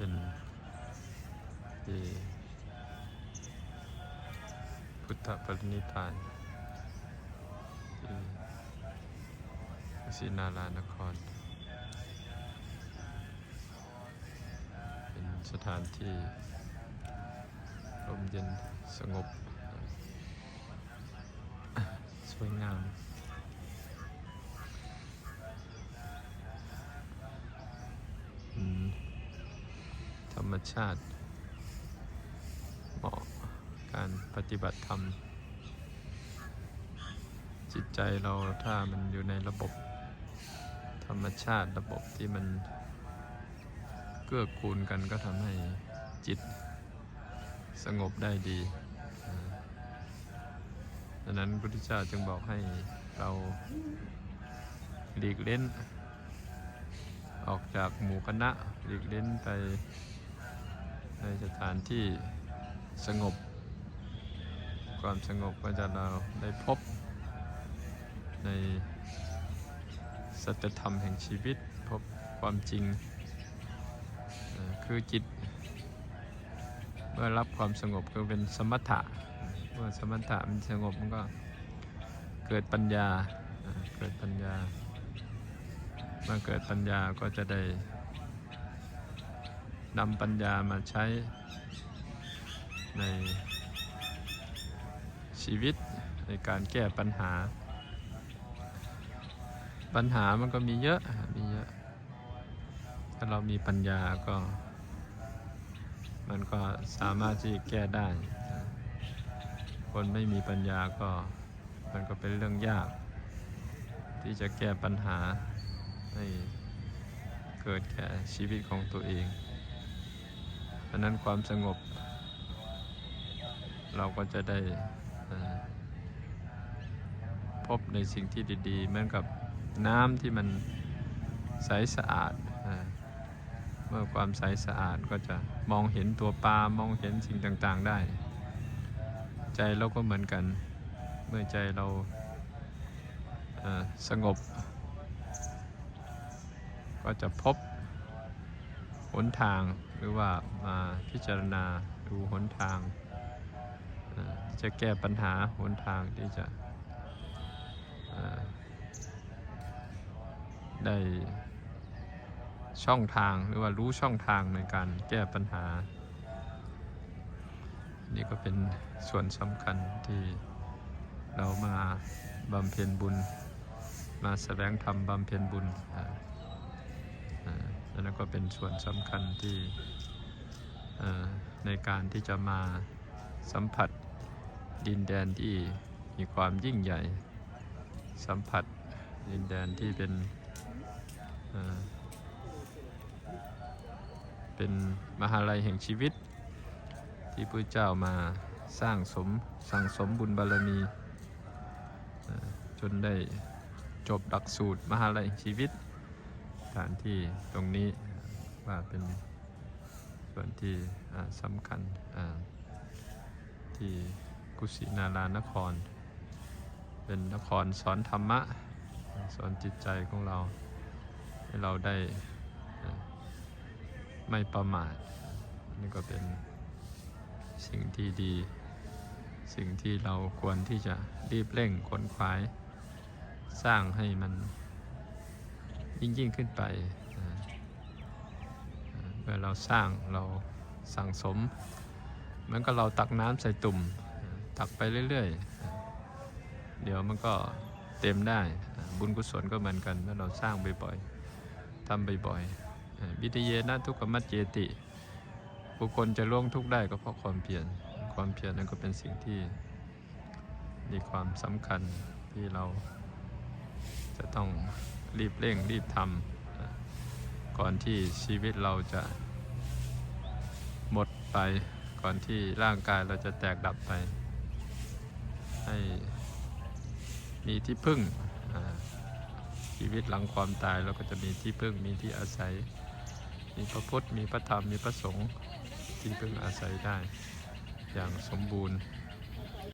เป็นที่พุทธปรินิพานที่ศรีนารานคร เป็นสถานที่ลมเย็นสงบ สวยงาม รรมชาติ เหมาะการปฏิบัติธรรม จิตใจเราถ้ามันอยู่ในระบบ ธรรมชาติระบบที่มันเกื้อกูลกันก็ทำให้จิตสงบได้ดีดังนั้นพระพุทธเจ้าจึงบอกให้เราหลีกเล่น ออกจากหมู่คณะหลีกเล่นไป ในสถานที่สงบ ความสงบก็จะเราได้พบ ในสัจธรรมแห่งชีวิตพบความจริง คือจิต เมื่อรับความสงบก็เป็นสมถะ เมื่อสมถะมันสงบมันก็เกิดปัญญาเอ่อเกิดปัญญา เมื่อเกิดปัญญาก็จะได้ นำปัญญามาใช้ในชีวิตในการแก้ปัญหา ปัญหามันก็มีเยอะมีเยอะ ถ้าเรามีปัญญาก็ มันก็สามารถที่แก้ได้ คนไม่มีปัญญาก็มันก็เป็นเรื่องยาก ที่จะแก้ปัญหาให้เกิดแก่ชีวิตของตัวเอง เพราะนั้นความสงบ เราก็จะได้พบในสิ่งที่ดี ๆ เหมือนกับน้ำที่มันใสสะอาด เมื่อความใสสะอาดก็จะมองเห็นตัวปลามองเห็นสิ่งต่างๆได้ ใจเราก็เหมือนกัน เมื่อใจเราสงบ ก็จะพบหนทาง หรือว่ามาพิจารณาดูหนทางจะแก้ปัญหาหนทางที่จะได้ช่องทางหรือว่ารู้ช่องทางในการแก้ปัญหา นี่ก็เป็นส่วนสำคัญที่เรามาบำเพ็ญบุญ มาแสวงธรรมบำเพ็ญบุญ อันนั้นก็เป็นส่วนสำคัญที่ในการที่จะมาสัมผัสดินแดนที่มีความยิ่งใหญ่ สัมผัสดินแดนที่เป็นเป็นมหาลัยแห่งชีวิต ที่พระเจ้ามาสร้างสมสั่งสมบุญบารมีจนได้จบหลักสูตรมหาลัยแห่งชีวิต สถานที่ตรงนี้ว่าเป็นส่วนที่สำคัญที่กุสินารานคร เป็นนครสอนธรรมะ สอนจิตใจของเรา ให้เราได้ไม่ประมาทนี่ก็เป็นสิ่งที่ดี สิ่งที่เราควรที่จะรีบเร่งขนขวาย สร้างให้มัน ยิ่งยิ่งขึ้นไปเมื่อเราสร้างเราสั่งสมมือนกับเราตักน้ำใส่ตุ่ม ตักไปเรื่อยๆ เดี๋ยวมันก็เต็มได้บุญกุศลก็เหมือนกันเมื่อเราสร้างบ่อยๆทำบ่อยๆวิทเยนะทุกขมัจเจติ บุคคลจะล่วงทุกได้ก็เพราะความเพียรความเพียรนั้นก็เป็นสิ่งที่มีความสำคัญที่เราจะต้อง รีบเร่งรีบทำก่อนที่ชีวิตเราจะหมดไปก่อนที่ร่างกายเราจะแตกดับไป ให้มีที่พึ่งชีวิตหลังความตายเราก็จะมีที่พึ่งมีที่อาศัย มีพระพุทธมีพระธรรมมีพระสงฆ์ที่พึ่งอาศัยได้ อย่างสมบูรณ์